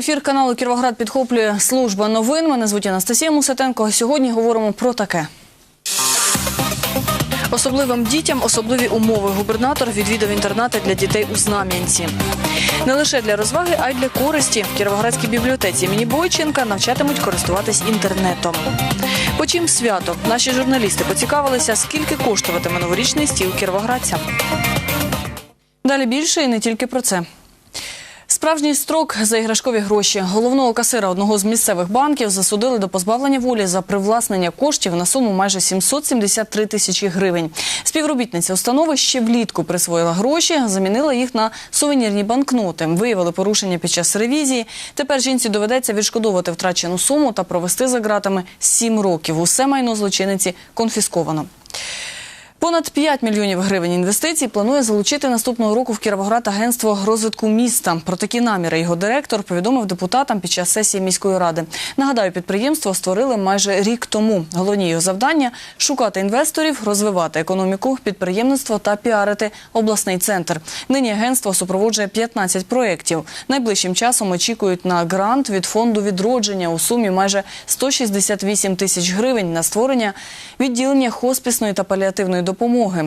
ефір каналу Кіровоград підхоплює служба новин. Мене звуть Анастасія Мусатенко. Сьогодні говоримо про таке. Особливим дітям особливі умови. Губернатор відвідав інтернати для дітей у Знам'янці. Не лише для розваги, а й для користі. В Кіровоградській бібліотеці імені Бойченка навчатимуть користуватись інтернетом. Почим свято наші журналісти поцікавилися, скільки коштуватиме новорічний стіл кіровоградцям. Далі більше і не тільки про це. Справжній строк за іграшкові гроші. Головного касира одного з місцевих банків засудили до позбавлення волі за привласнення коштів на суму майже 773 тисячі гривень. Співробітниця установи ще влітку присвоїла гроші, замінила їх на сувенірні банкноти. Виявили порушення під час ревізії. Тепер жінці доведеться відшкодовувати втрачену суму та провести за ґратами 7 років. Усе майно злочинниці конфісковано. Понад 5 мільйонів гривень інвестицій планує залучити наступного року в Кіровоград агентство розвитку міста. Про такі наміри його директор повідомив депутатам під час сесії міської ради. Нагадаю, підприємство створили майже рік тому. Головні його завдання шукати інвесторів, розвивати економіку, підприємництво та піарити обласний центр. Нині агентство супроводжує 15 проєктів. Найближчим часом очікують на грант від фонду відродження у сумі майже 168 тисяч гривень на створення відділення хоспісної та паліативної допомоги.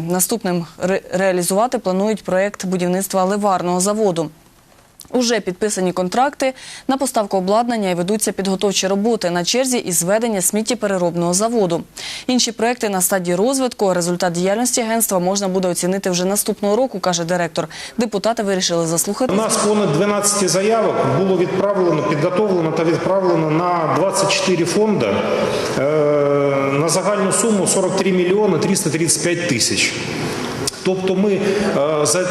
Наступним ре- реалізувати планують проєкт будівництва ливарного заводу. Уже підписані контракти на поставку обладнання і ведуться підготовчі роботи на черзі із зведення сміттєпереробного заводу. Інші проекти на стадії розвитку. Результат діяльності агентства можна буде оцінити вже наступного року, каже директор. Депутати вирішили заслухати. У нас понад 12 заявок було відправлено, підготовлено та відправлено на 24 фонди е, на загальну суму 43 мільйони 335 тисяч. Тобто ми э, за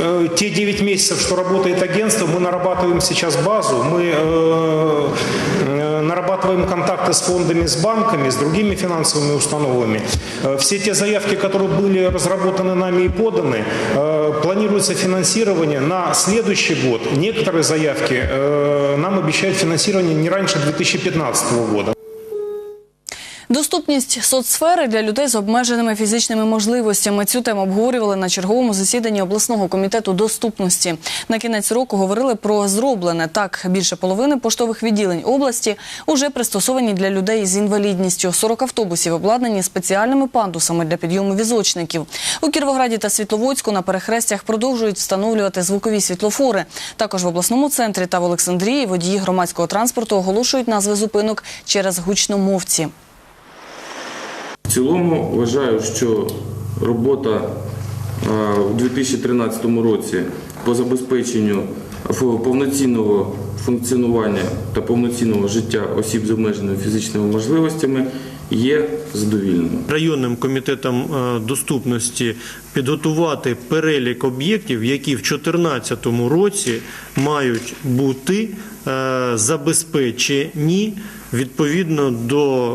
э, те 9 месяцев, что работает агентство, мы нарабатываем сейчас базу, мы э, э, нарабатываем контакты с фондами, с банками, с другими финансовыми установами. Э, Все те заявки, которые были разработаны нами и поданы, э, планируется финансирование на следующий год. Некоторые заявки э, нам обещают финансирование не раньше 2015 года. Доступність соцсфери для людей з обмеженими фізичними можливостями. Цю тему обговорювали на черговому засіданні обласного комітету доступності. На кінець року говорили про зроблене. Так, більше половини поштових відділень області уже пристосовані для людей з інвалідністю. 40 автобусів обладнані спеціальними пандусами для підйому візочників. У Кіровограді та Світловодську на перехрестях продовжують встановлювати звукові світлофори. Також в обласному центрі та в Олександрії водії громадського транспорту оголошують назви зупинок через гучномовці. В цілому вважаю, що робота е, у 2013 році по забезпеченню повноцінного функціонування та повноцінного життя осіб з обмеженими фізичними можливостями є задовільним. районним комітетом е, доступності підготувати перелік об'єктів, які в 2014 році мають бути е, забезпечені відповідно до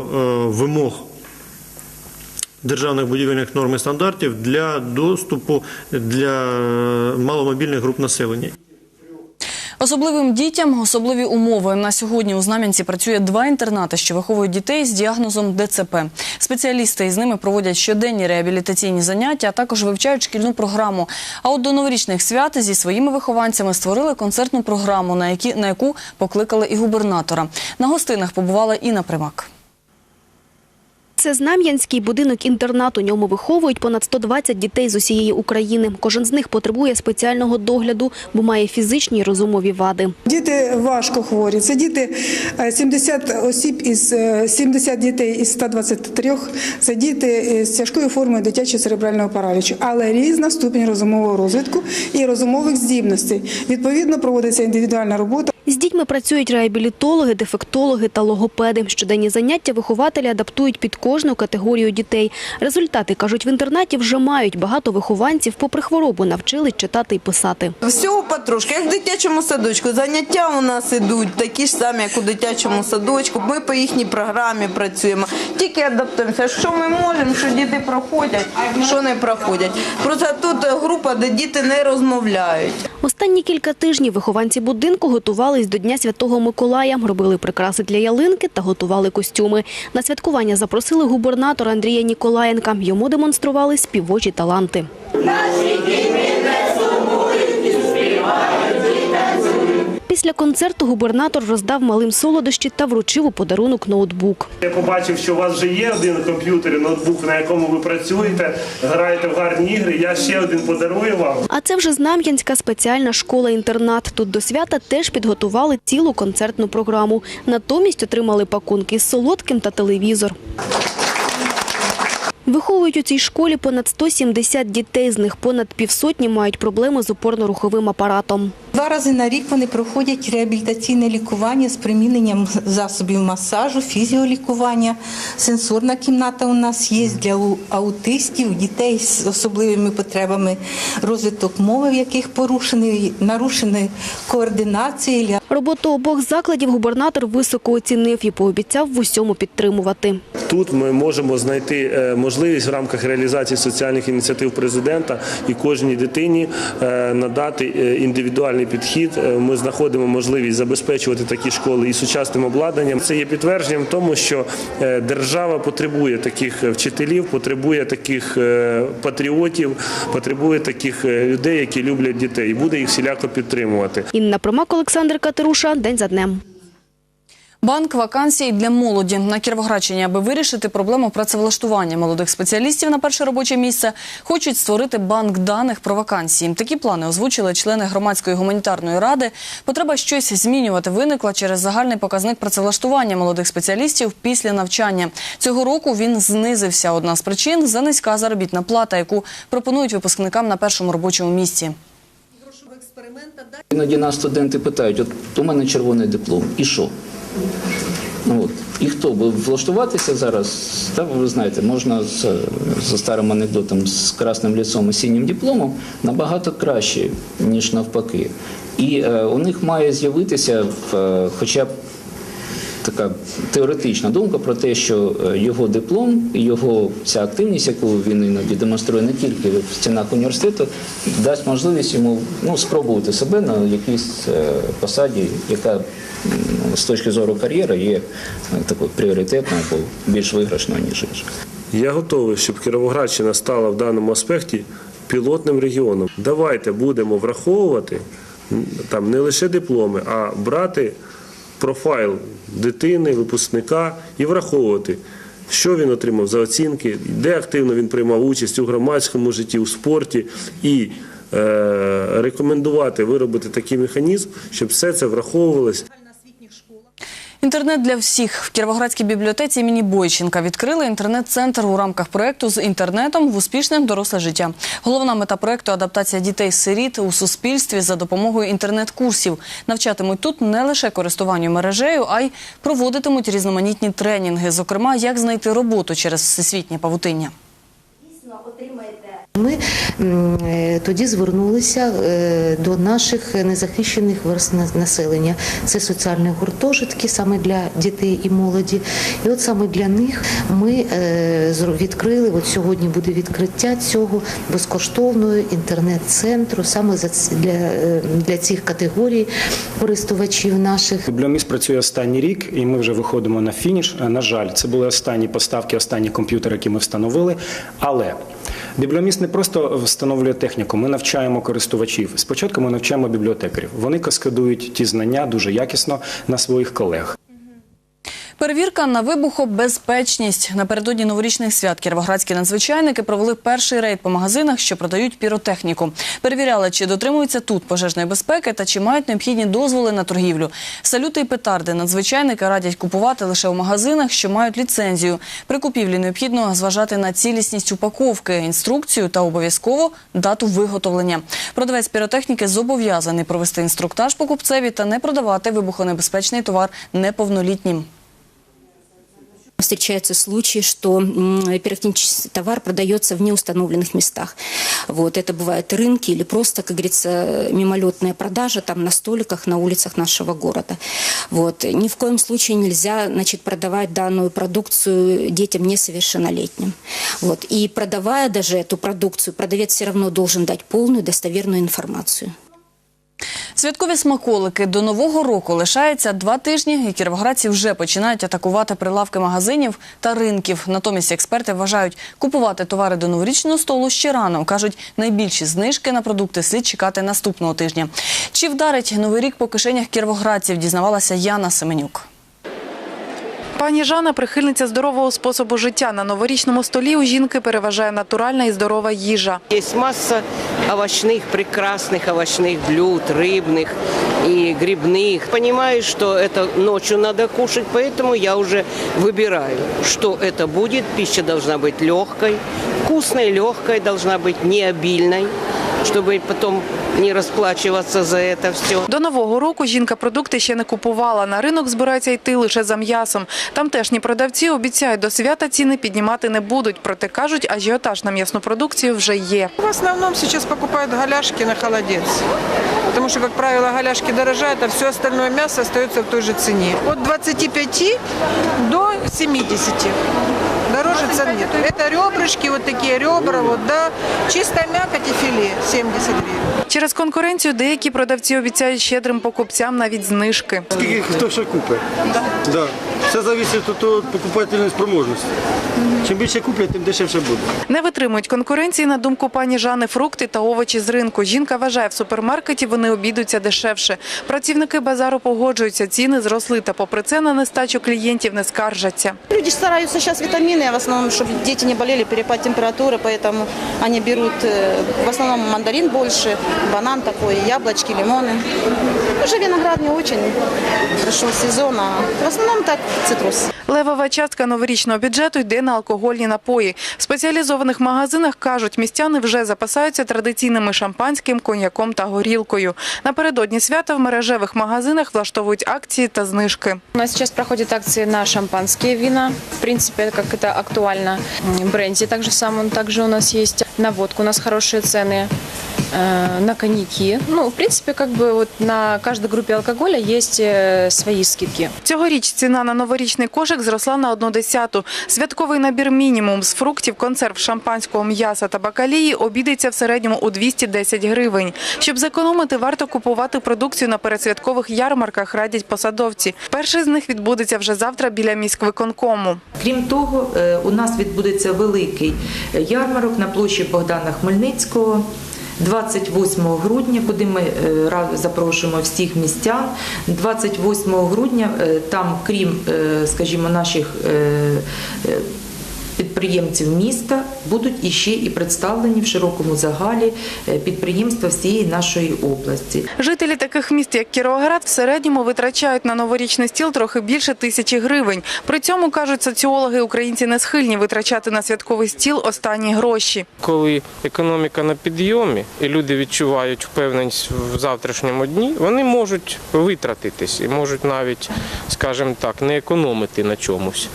вимог. Державних будівельних норм і стандартів для доступу для е, маломобільних груп населення. Особливим дітям особливі умови. На сьогодні у Знам'янці працює два інтернати, що виховують дітей з діагнозом ДЦП. Спеціалісти із ними проводять щоденні реабілітаційні заняття, а також вивчають шкільну програму. А от до новорічних свят зі своїми вихованцями створили концертну програму, на, які, на яку покликали і губернатора. На гостинах побувала Інна Примак. Це Знам'янський будинок-інтернат. У ньому виховують понад 120 дітей з усієї України. Кожен з них потребує спеціального догляду, бо має фізичні розумові вади. Діти важко хворі. Це діти е, 70 осіб із е, 70 дітей із 123. Це діти з тяжкою формою дитячого церебрального паралічу, але різна ступінь розумового розвитку і розумових здібностей. Відповідно, проводиться індивідуальна робота. З дітьми працюють реабілітологи, дефектологи та логопеди. Щоденні заняття вихователі адаптують під кожну категорію дітей. Результати, кажуть, в інтернаті вже мають. Багато вихованців, попри хворобу, навчили читати і писати. Всього потрошки, як в дитячому садочку. Заняття у нас ідуть такі ж самі, як у дитячому садочку. Ми по їхній програмі працюємо. Тільки адаптуємося. Що ми можемо, що діти проходять, що не проходять. Просто тут група, де діти не розмовляють. Останні кілька тижнів вихованці будинку готувались до Дня Святого Миколая, робили прикраси для ялинки та готували костюми. На святкування запросили губернатора Андрія Ніколаєнка. Йому демонстрували співочі таланти. Після концерту губернатор роздав малим солодощі та вручив у подарунок ноутбук. Я побачив, що у вас вже є один комп'ютер, і ноутбук, на якому ви працюєте, граєте в гарні ігри. Я ще один подарую вам. А це вже Знам'янська спеціальна школа-інтернат. Тут до свята теж підготували цілу концертну програму. Натомість отримали пакунки з солодким та телевізор. Виховують у цій школі понад 170 дітей, з них понад півсотні мають проблеми з опорно-руховим апаратом. Два рази на рік вони проходять реабілітаційне лікування з приміненням засобів масажу, фізіолікування. Сенсорна кімната у нас є для аутистів, дітей з особливими потребами, розвиток мови, в яких порушений, нарушена координація. Роботу обох закладів губернатор високо оцінив і пообіцяв в усьому підтримувати. Тут ми можемо знайти е, можливість в рамках реалізації соціальних ініціатив президента і кожній дитині е, надати е, індивідуальний підхід. Е, Ми знаходимо можливість забезпечувати такі школи і сучасним обладнанням. Це є підтвердженням тому, що е, держава потребує таких вчителів, потребує таких е, патріотів, потребує таких людей, які люблять дітей, і буде їх всіляко підтримувати. Інна Промак, Олександр Катеруша. День за днем. Банк вакансій для молоді на Кіровоградщині, аби вирішити проблему працевлаштування молодих спеціалістів на перше робоче місце, хочуть створити банк даних про вакансії. Такі плани озвучили члени громадської гуманітарної ради. Потреба щось змінювати виникла через загальний показник працевлаштування молодих спеціалістів після навчання. Цього року він знизився. Одна з причин за низька заробітна плата, яку пропонують випускникам на першому робочому місці. Іноді нас студенти питають, от у мене червоний диплом, і що? Ну, от. І хто би влаштуватися зараз? Та ви знаєте, можна з, за старим анекдотом з красним лісом і синім дипломом набагато краще, ніж навпаки. І е, у них має з'явитися е, хоча б така теоретична думка про те, що е, його диплом його ця активність, яку він іноді демонструє не тільки в стінах університету, дасть можливість йому ну, спробувати себе на якійсь е, посаді, яка з точки зору кар'єри є е, такою пріоритетною або більш виграшною, ніж інша. Я готовий, щоб Кіровоградщина стала в даному аспекті пілотним регіоном. Давайте будемо враховувати там не лише дипломи, а брати профайл дитини, випускника і враховувати. Що він отримав за оцінки, де активно він приймав участь у громадському житті, у спорті, і е, рекомендувати виробити такий механізм, щоб все це враховувалось. Інтернет для всіх в Кіровоградській бібліотеці імені Бойченка відкрили інтернет-центр у рамках проекту з інтернетом в успішне доросле життя. Головна мета проекту адаптація дітей-сиріт у суспільстві за допомогою інтернет-курсів. Навчатимуть тут не лише користуванню мережею, а й проводитимуть різноманітні тренінги, зокрема, як знайти роботу через всесвітнє павутиння. Ми м, е, тоді звернулися е, до наших незахищених верст населення. Це соціальні гуртожитки саме для дітей і молоді. І от саме для них ми е, відкрили. От сьогодні буде відкриття цього безкоштовного інтернет-центру саме для, для цих категорій користувачів наших. Бібліоміст працює останній рік, і ми вже виходимо на фініш. На жаль, це були останні поставки, останні комп'ютери, які ми встановили. Але бібліоміст не просто встановлює техніку, ми навчаємо користувачів. Спочатку ми навчаємо бібліотекарів. Вони каскадують ті знання дуже якісно на своїх колег. Перевірка на вибухобезпечність. Напередодні новорічних свят кіровоградські надзвичайники провели перший рейд по магазинах, що продають піротехніку. Перевіряли, чи дотримуються тут пожежної безпеки та чи мають необхідні дозволи на торгівлю. Салюти і петарди надзвичайники радять купувати лише у магазинах, що мають ліцензію. При купівлі необхідно зважати на цілісність упаковки, інструкцію та обов'язково дату виготовлення. Продавець піротехніки зобов'язаний провести інструктаж покупцеві та не продавати вибухонебезпечний товар неповнолітнім. Встречаются случаи, что м, пиротехнический товар продается в неустановленных местах. Вот, это бывают рынки или просто, как говорится, мимолетная продажа там на столиках на улицах нашего города. Вот. Ни в коем случае нельзя значит, продавать данную продукцию детям несовершеннолетним. Вот. И продавая даже эту продукцию, продавец все равно должен дать полную достоверную информацию. Святкові смаколики до нового року лишається два тижні, і кіровоградці вже починають атакувати прилавки магазинів та ринків. Натомість експерти вважають, купувати товари до новорічного столу ще рано. кажуть, найбільші знижки на продукти слід чекати наступного тижня. Чи вдарить новий рік по кишенях кіровоградців? Дізнавалася Яна Семенюк. Пані Жанна – прихильниця здорового способу життя. На новорічному столі у жінки переважає натуральна і здорова їжа. Есть масса овощных, прекрасных овощных блюд, рыбных и грибных. Понимаю, что это ночью надо кушать, поэтому я уже выбираю, что это будет. Пища должна быть легкой, вкусной, легкой, должна быть не обильной, чтобы потом не расплачиваться за это все. До нового року жінка продукти ще не купувала. На ринок збирається йти лише за м'ясом. Тамтешні продавці обіцяють, до свята ціни піднімати не будуть. Проте кажуть, ажіотаж на м'ясну продукцію вже є. В основном сейчас покупают голяшки на холодец. Потому что, как правило, голяшки дорожают, а все остальное мясо остается в той же цене. От 25 до 70. Дороже цен нет. Это ребрышки, вот такие ребра, вот, да. Чистая мякоть и филе 70 гривен. Через конкуренцію деякі продавці обіцяють щедрим покупцям навіть знижки. Скільки хто що купить? Да. Все залежить від того покупательної спроможності. Чим більше куплять, тим дешевше буде. Не витримують конкуренції, на думку пані Жани, фрукти та овочі з ринку. Жінка вважає, в супермаркеті вони обійдуться дешевше. Працівники базару погоджуються, ціни зросли, та попри це на нестачу клієнтів не скаржаться. Люди стараются сейчас витамины, в основном, чтобы дети не болели, перепад температуры, поэтому они берут э, в основном мандарин больше, банан такой, яблочки, лимоны. Уже виноград не очень, пришел сезон, а в основном так цитрус. Левова частка новорічного бюджету йде на алкогольні напої. В спеціалізованих магазинах кажуть, містяни вже запасаються традиційними шампанським, коньяком та горілкою. Напередодні свята в мережевих магазинах влаштовують акції та знижки. У нас сейчас проходят акции на шампанские вина. В принципе, как это актуально. М, Бренди также сам, также у нас есть. На водку у нас хорошие цены. Э, На коньяки. Ну, в принципе, как бы вот на каждой группе алкоголя есть э, свои скидки. Цьогоріч ціна на новорічний кошик зросла на одну десяту. Святковий набір мінімум з фруктів, консерв, шампанського, м'яса та бакалії обійдеться в середньому у 210 гривень. Щоб зекономити, варто купувати продукцію на передсвяткових ярмарках, радять посадовці. Перший з них відбудеться вже завтра біля міськвиконкому. Крім того, е, у нас відбудеться великий ярмарок на площі Богдана Хмельницького. 28 грудня, куди ми е, запрошуємо всіх містян. 28 грудня е, там, крім, е, скажімо, наших підприємців міста, будуть іще і представлені в широкому загалі е, підприємства всієї нашої області. Жителі таких міст, як Кіровоград, в середньому витрачають на новорічний стіл трохи більше тисячі гривень. При цьому, кажуть соціологи, українці не схильні витрачати на святковий стіл останні гроші. Коли економіка на підйомі і люди відчувають впевненість в завтрашньому дні, вони можуть витратитись і можуть навіть, скажімо так, не економити на чомусь.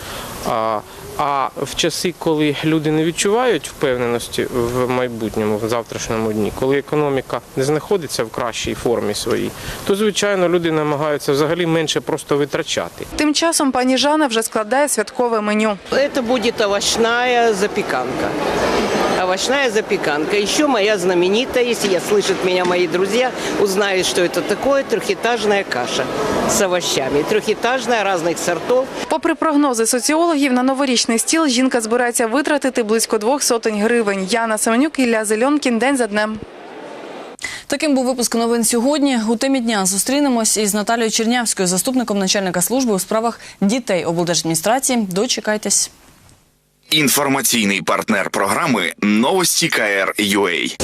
А, а в часи, коли люди не відчувають впевненості в майбутньому, в завтрашньому дні, коли економіка не знаходиться в кращій формі своїй, то звичайно люди намагаються взагалі менше просто витрачати. Тим часом пані Жанна вже складає святкове меню. Это будет овощная запеканка. Овощная запеканка. Еще моя знаменитая, если я слышат меня мои друзья, узнают, что это такое, трехэтажная каша с овощами. Трехэтажная, разных сортов. Попри прогнози соціологів, на новорічний стіл жінка збирається витратити близько двох сотень гривень. Яна Семенюк, Ілля Зельонкін. День за днем. Таким був випуск новин сьогодні. У темі дня зустрінемось із Наталією Чернявською, заступником начальника служби у справах дітей облдержадміністрації. Дочекайтесь. Інформаційний партнер програми Новості КР.UA.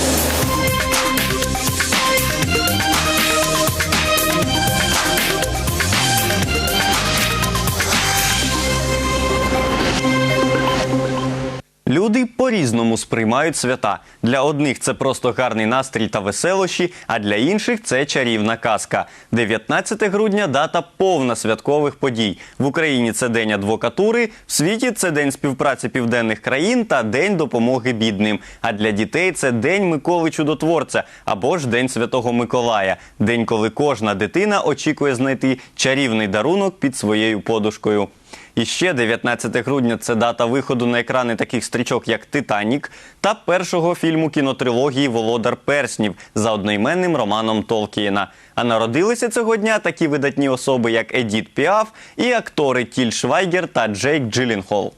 Люди по-різному сприймають свята. Для одних це просто гарний настрій та веселощі, а для інших це чарівна казка. 19 грудня дата повна святкових подій. В Україні це день адвокатури, в світі це день співпраці південних країн та день допомоги бідним. А для дітей це день Миколи Чудотворця або ж День Святого Миколая. День, коли кожна дитина очікує знайти чарівний дарунок під своєю подушкою. І ще 19 грудня це дата виходу на екрани таких стрічок, як Титанік, та першого фільму кінотрилогії Володар Перснів за одноіменним романом Толкієна. А народилися цього дня такі видатні особи, як Едіт Піаф і актори Тіль Швайгер та Джейк Джилінхол.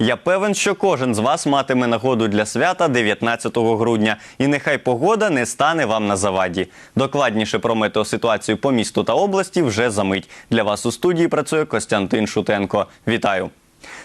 Я певен, що кожен з вас матиме нагоду для свята 19 грудня, і нехай погода не стане вам на заваді. Докладніше про метеоситуацію по місту та області вже за мить. Для вас у студії працює Костянтин Шутенко. Вітаю!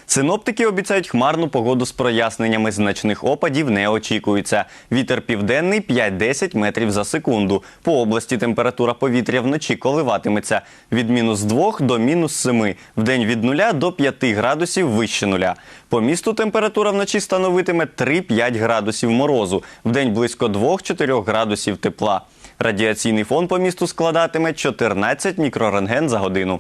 Синоптики обіцяють хмарну погоду з проясненнями. Значних опадів не очікується. Вітер південний 5-10 метрів за секунду. По області температура повітря вночі коливатиметься від мінус 2 до мінус 7. Вдень від 0 до 5 градусів вище нуля. По місту температура вночі становитиме 3-5 градусів морозу. Вдень близько 2-4 градусів тепла. Радіаційний фон по місту складатиме 14 мікрорентген за годину.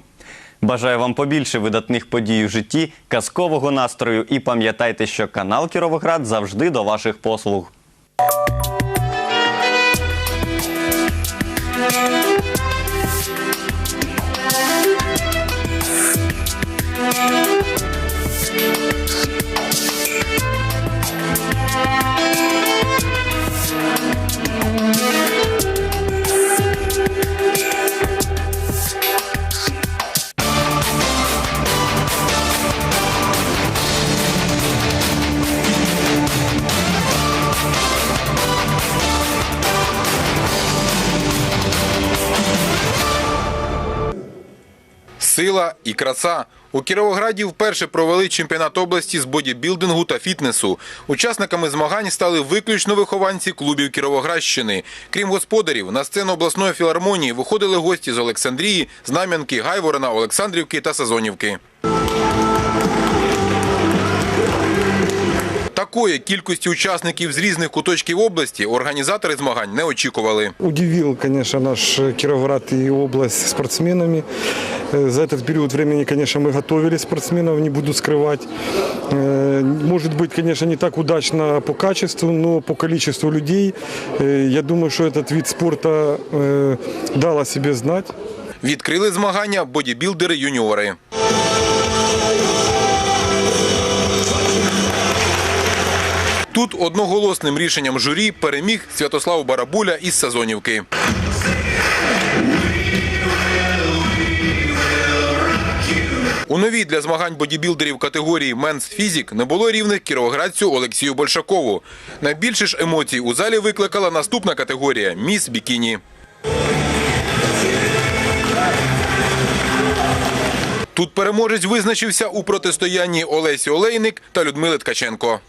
Бажаю вам побільше видатних подій у житті, казкового настрою і пам'ятайте, що канал Кіровоград завжди до ваших послуг. Сила і краса. У Кіровограді вперше провели чемпіонат області з бодібілдингу та фітнесу. Учасниками змагань стали виключно вихованці клубів Кіровоградщини. Крім господарів, на сцену обласної філармонії виходили гості з Олександрії, Знам'янки, Гайворона, Олександрівки та Сазонівки. Такої кількості учасників з різних куточків області організатори змагань не очікували. Удивил, конечно, наш Кировоград и область спортсменами. Э, За этот период времени, конечно, мы готовили спортсменов, не буду скрывать. Э, Может быть, конечно, не так удачно по качеству, но по количеству людей, э, я думаю, что этот вид спорта э, дал о себе знать. Відкрили змагання бодібілдери-юніори. Тут одноголосним рішенням журі переміг Святослав Барабуля із Сазонівки. У новій для змагань бодібілдерів категорії «Менс Фізік» не було рівних кіровоградцю Олексію Большакову. Найбільше ж емоцій у залі викликала наступна категорія «Міс Бікіні». Тут переможець визначився у протистоянні Олесі Олейник та Людмили Ткаченко.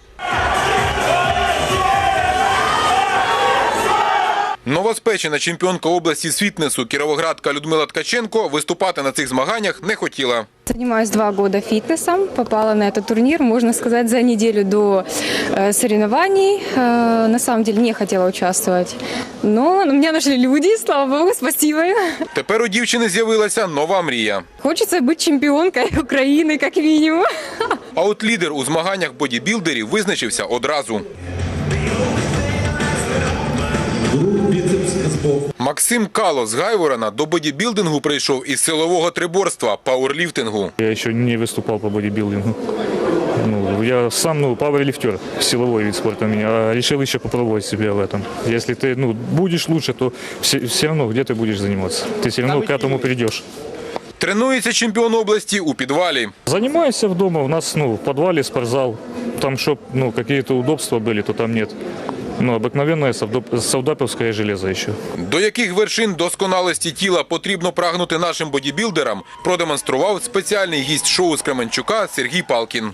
Новоспечена чемпіонка області з фітнесу кіровоградка Людмила Ткаченко виступати на цих змаганнях не хотіла. Занимаюсь два года фитнесом. Попала на этот турнир, можно сказать, за неделю до э, соревнований. Э, на самом деле не хотела участвовать. Но меня нашли люди, слава богу, спасибо им. Тепер у дівчини з'явилася нова мрія. Хочется быть чемпионкой Украины, как минимум. А от лідер у змаганнях бодібілдерів визначився одразу. Максим Кало з Гайворона до бодібілдингу прийшов із силового триборства пауерліфтингу. Я еще не выступал по бодибилдингу. Ну, я сам, ну, пауэрлифтер, силовой вид спорта у меня, а решил еще попробовать себя в этом. Если ты, ну, будешь лучше, то все, все равно где ты будешь заниматься. Ты все равно к этому придешь. Тренується чемпіон області у підвалі. Занимаюсь дома, у нас, ну, в подвале спортзал. Там, чтоб, ну, какие-то удобства были, то там нет. Ну, обыкновенное совдоп- совдаповское железо еще. До яких вершин досконалості тіла потрібно прагнути нашим бодібілдерам, продемонстрував спеціальний гість шоу з Кременчука Сергій Палкін.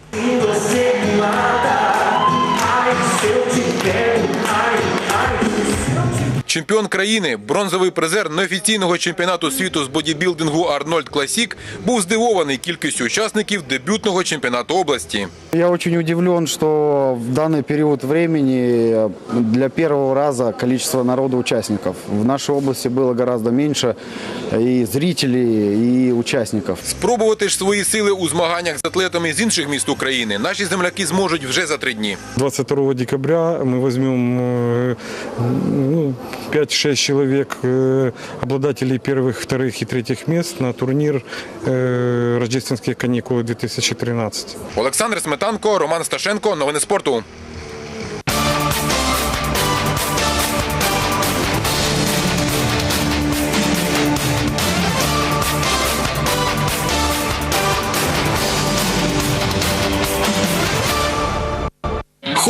Чемпіон країни, бронзовий призер неофіційного чемпіонату світу з бодібілдингу Арнольд Класік був здивований кількістю учасників дебютного чемпіонату області. Я очень удивлен, что в данный период времени для первого раза количество народа участников. В нашей области было гораздо меньше и зрителей, и участников. Спробувати ж свої сили у змаганнях з атлетами з інших міст України наші земляки зможуть вже за три дні. 22 декабря мы возьмем э, ну, 5-6 человек э, обладателей первых, вторых и третьих мест на турнир э, «Рождественские каникулы 2013». Олександр Сметанко, Роман Сташенко. Новини спорту.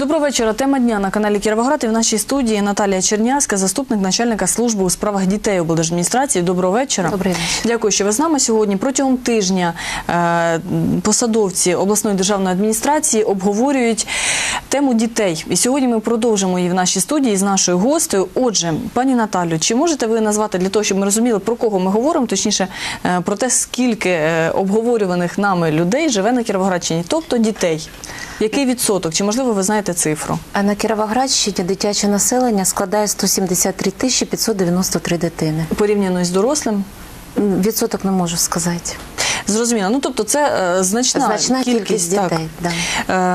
Доброго вечора. Тема дня на каналі Кіровоград і в нашій студії Наталія Чернявська, заступник начальника служби у справах дітей облдержадміністрації. Доброго вечора. Добрий Дякую, що ви з нами сьогодні. Протягом тижня е, посадовці обласної державної адміністрації обговорюють тему дітей. І сьогодні ми продовжимо її в нашій студії з нашою гостею. Отже, пані Наталю, чи можете ви назвати для того, щоб ми розуміли, про кого ми говоримо, точніше е, про те, скільки е, обговорюваних нами людей живе на Кіровоградщині, тобто дітей? Який відсоток? Чи можливо ви знаєте цифру? А на Кіровоградщині дитяче населення складає 173 тисячі 593 дитини. Порівняно з дорослим? Відсоток не можу сказати. Зрозуміло. Ну тобто це е, значна, Значна кількість так. дітей, да.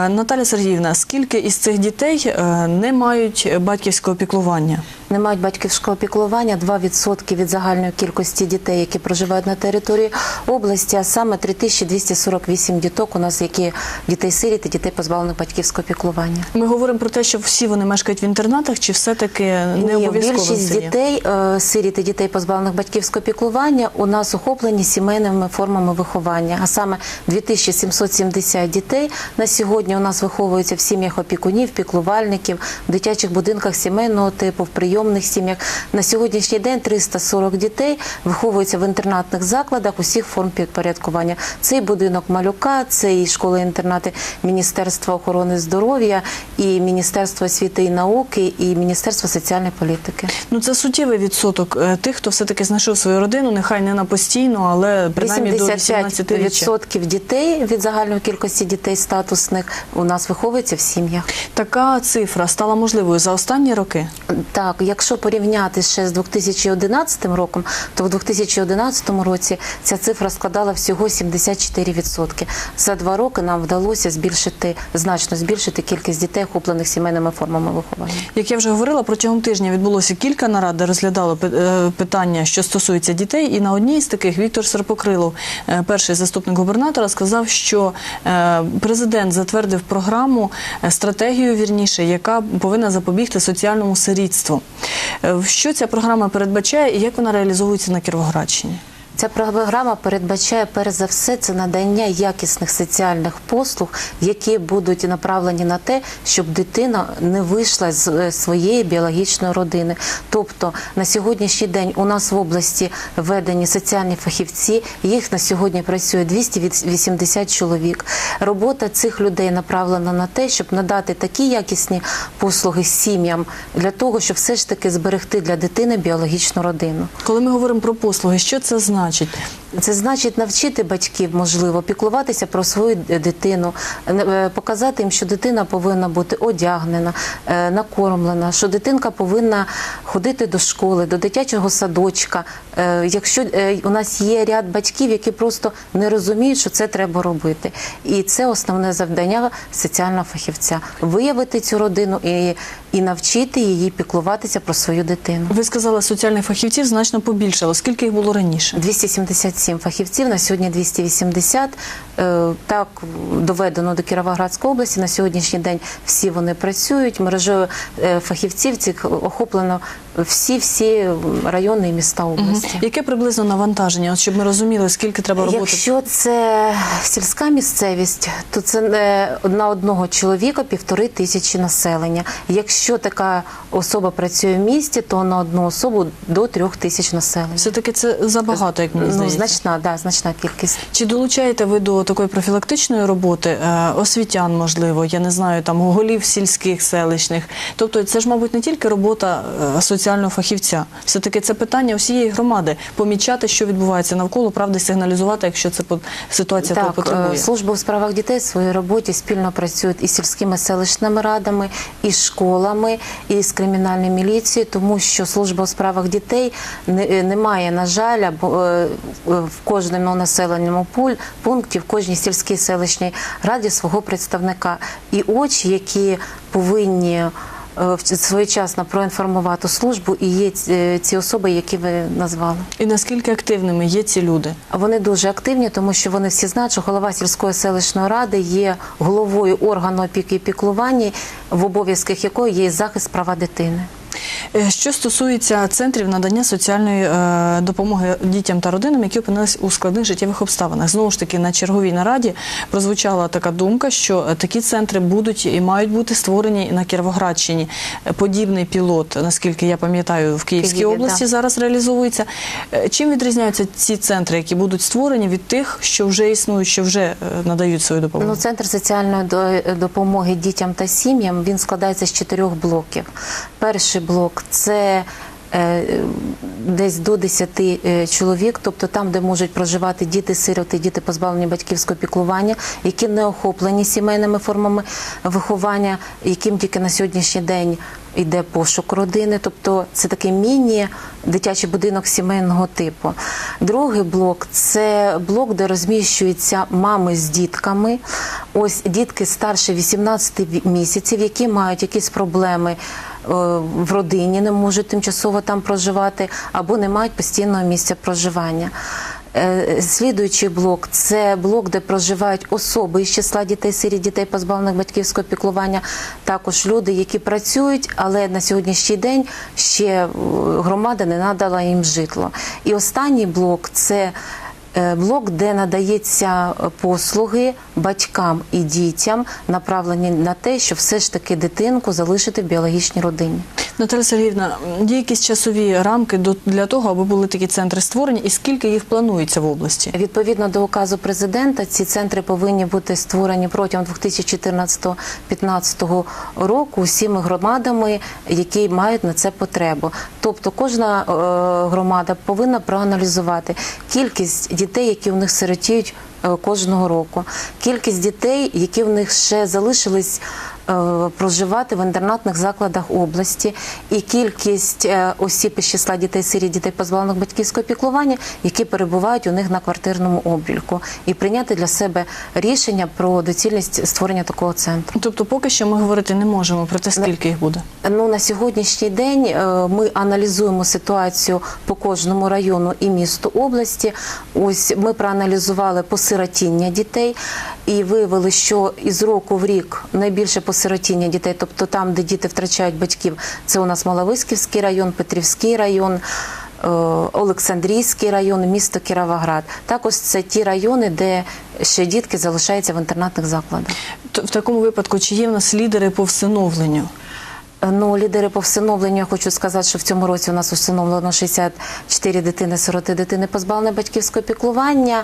Е, Наталя Сергіївна, скільки із цих дітей е, не мають батьківського піклування? Не мають батьківського піклування 2% від загальної кількості дітей, які проживають на території області, а саме 3248 діток у нас, які дітей-сиріт і дітей позбавлених батьківського піклування. Ми говоримо про те, що всі вони мешкають в інтернатах, чи все-таки не Ні, обов'язково більшість селі? дітей, е, сиріт і дітей позбавлених батьківського піклування у нас охоплені сімейними формами виховання. А саме 2770 дітей на сьогодні у нас виховуються в сім'ях опікунів, піклувальників, в дитячих будинках сімейного типу, в прийомних сім'ях. На сьогоднішній день 340 дітей виховуються в інтернатних закладах усіх форм підпорядкування. Це і будинок малюка, це і школи-інтернати Міністерства охорони здоров'я, і Міністерство освіти і науки, і Міністерство соціальної політики. Ну це суттєвий відсоток е, тих, хто все-таки знайшов свою родину, нехай не на постійну, але принаймні до 18 річчя. 85% дітей від загальної кількості дітей статусних у нас виховується в сім'ях. Така цифра стала можливою за останні роки? Так, якщо порівняти ще з 2011 роком, то в 2011 році ця цифра складала всього 74%. За два роки нам вдалося збільшити значно збільшити кількість дітей, охоплених сімейними формами виховання. Як я вже говорила, протягом тижня відбулося кілька нарад, де розглядали е, питання, що стосується дітей. І на одній з таких Віктор Серпокрилов, е, перший заступник губернатора, сказав, що е, президент затвердив програму, стратегію вірніше, яка повинна запобігти соціальному сирітству. Е, Що ця програма передбачає і як вона реалізовується на Кіровоградщині? Ця програма передбачає перш за все це надання якісних соціальних послуг, які будуть направлені на те, щоб дитина не вийшла з е, своєї біологічної родини. Тобто на сьогоднішній день у нас в області введені соціальні фахівці. Їх на сьогодні працює 280 чоловік. Робота цих людей направлена на те, щоб надати такі якісні послуги сім'ям для того, щоб все ж таки зберегти для дитини біологічну родину. Коли ми говоримо про послуги, що це значить? Це значить навчити батьків, можливо, піклуватися про свою дитину, е, показати їм, що дитина повинна бути одягнена, е, накормлена, що дитинка повинна ходити до школи, до дитячого садочка. Е, Якщо у нас є ряд батьків, які просто не розуміють, що це треба робити, і це основне завдання соціального фахівця виявити цю родину і, і навчити її піклуватися про свою дитину. Ви сказали, соціальних фахівців значно побільшало. Скільки їх було раніше? 277 фахівців, на сьогодні 280. Е, Так доведено до Кіровоградської області. На сьогоднішній день всі вони працюють. Мережою е, фахівців цих охоплено всі всі райони і міста області. Мгм. Яке приблизно навантаження? От щоб ми розуміли, скільки треба роботи? Якщо це сільська місцевість, то це не на одного чоловіка півтори тисячі населення. Якщо така особа працює в місті, то на одну особу до трьох тисяч населення. Все таки це забагато, як мені ну, значна, да, значна кількість. Чи долучаєте ви до такої профілактичної роботи е, освітян, можливо, я не знаю, там голів сільських селищних? Тобто, це ж, мабуть, не тільки робота е, соціального фахівця. Все таки це питання всієї громади помічати, що відбувається навколо, правди сигналізувати, якщо це ситуація того потребує. е, служба у справах дітей в своїй роботі спільно працює із сільськими селищними радами, із школами, і з кримінальною міліцією, тому що служба у справах дітей не, е, не має, на жаль, або, е, в кожному населеному пункті, в кожній сільській селищній раді свого представника. І очі, які повинні своєчасно проінформувати службу, і є ці- ці особи, які ви назвали. І наскільки активними є ці люди? Вони дуже активні, тому що вони всі знають, що голова сільської селищної ради є головою органу опіки і піклування, в обов'язках якої є захист права дитини. Е, Що стосується центрів надання соціальної е, допомоги дітям та родинам, які опинились у складних життєвих обставинах, знову ж таки на черговій нараді прозвучала така думка, що е, такі центри будуть і мають бути створені на Кіровоградщині. Подібний пілот, наскільки я пам'ятаю, в Київській Києві, області да. зараз реалізовується. Чим відрізняються ці центри, які будуть створені від тих, що вже існують, що вже надають свою допомогу? Ну, центр соціальної допомоги дітям та сім'ям він складається з чотирьох блоків. Перший блок це е, десь до 10 е, чоловік, тобто там, де можуть проживати діти-сироти, діти позбавлені батьківського піклування, які не охоплені сімейними формами виховання, яким тільки на сьогоднішній день йде пошук родини, тобто це такий міні-дитячий будинок сімейного типу. Другий блок це блок, де розміщуються мами з дітками. Ось дітки старше 18 місяців, які мають якісь проблеми. Е, В родині не можуть тимчасово там проживати або не мають постійного місця проживання. Е, Слідуючий блок це блок, де проживають особи із числа дітей, сиріт, дітей, позбавлених батьківського піклування. Також люди, які працюють, але на сьогоднішній день ще е, громада не надала їм житло. І останній блок це блок, де надається е, послуги батькам і дітям, направлені на те, щоб все ж таки дитинку залишити в біологічній родині. Наталя Сергіївна, є якісь часові рамки для того, аби були такі центри створені, і скільки їх планується в області? Відповідно до указу президента, ці центри повинні бути створені протягом 2014-2015 року усіми громадами, які мають на це потребу. Тобто кожна е, громада повинна проаналізувати кількість дітей, які в них сиротіють е, кожного року, кількість дітей, які в них ще залишились. Е, Проживати в інтернатних закладах області і кількість е, осіб із числа дітей сирі, дітей позбавлених батьківського піклування, які перебувають у них на квартирному обліку, і прийняти для себе рішення про доцільність створення такого центру. Тобто, поки що ми говорити не можемо про те, скільки їх буде. Ну на сьогоднішній день е, ми аналізуємо ситуацію по кожному району і місту області. Ось ми проаналізували посиротіння дітей і виявили, що із року в рік найбільше посиротіння дітей, тобто там, де діти втрачають батьків, це у нас Маловиськівський район, Петрівський район. е, Олександрійський район, місто Кіровоград. Також це ті райони, де ще дітки залишаються в інтернатних закладах. В такому випадку, чи є в нас лідери по всиновленню? Ну, лідери по всиновленню, я хочу сказати, що в цьому році у нас усиновлено 64 дитини, сироти, дитини позбавлені батьківського піклування.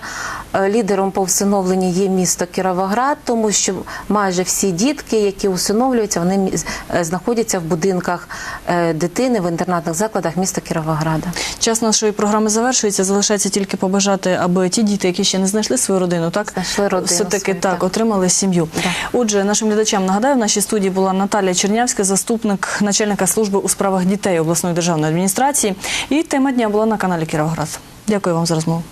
Е, Лідером по всиновленню є місто Кіровоград, тому що майже всі дітки, які усиновлюються, вони е, знаходяться в будинках е, дитини в інтернатних закладах міста Кіровограда. Час нашої програми завершується. Залишається тільки побажати, аби ті діти, які ще не знайшли свою родину, так родину все таки свою, так, так. отримали сім'ю. Отже, нашим глядачам нагадаю, в нашій студії була Наталія Чернявська, заступник начальника служби у справах дітей обласної державної адміністрації. І тема дня була на каналі Кіровоград. Дякую вам за розмову.